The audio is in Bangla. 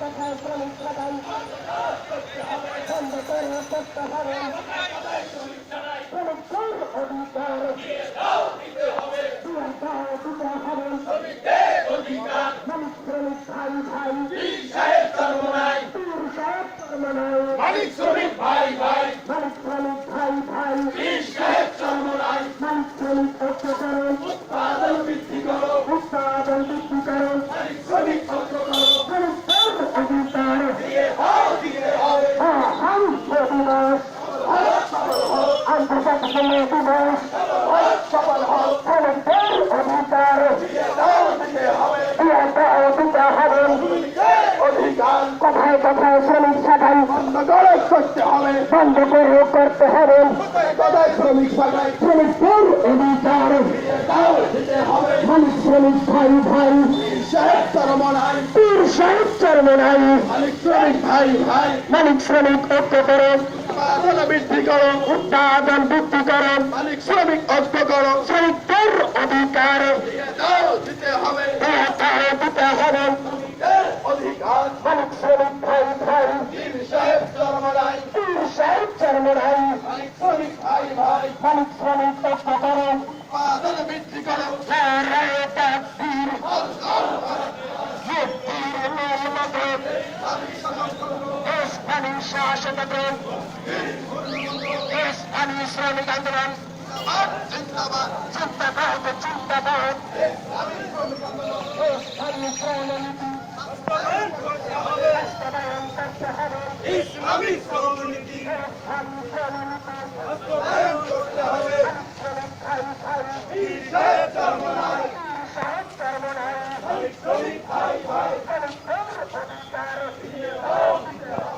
কথায় শ্রমিক প্রধান বন্ধ করে করতে হবে শ্রমিকদের অধিকার দিতে হবে মালিক শ্রমিক ভাই ভাই। সাহেব চরমনাই মালিক শ্রমিক ভাই ভাই। মালিক শ্রমিক অধিকার অহংস দিবস আন্তর্জাতিক দিবস অধিকার কথায় কথায় শ্রমিক সাধারণ করে করতে হবে বন্ধ করে করতে হবে। শ্রমিক শ্রমিক শ্রমিক, ভাই ভাই। মালিক, শ্রমিক ঐক্যকরণ উৎপাদন বৃদ্ধি করো। উৎপাদন বৃদ্ধিকরণ মালিক শ্রমিক ঐক্য করো। শ্রমিকদের অধিকার। হবে পীর সাহেব চরমনাই পীর সাহেব চরমনাই মালিক শ্রমিক ভাই ভাই ইসলামী শ্রমনীতি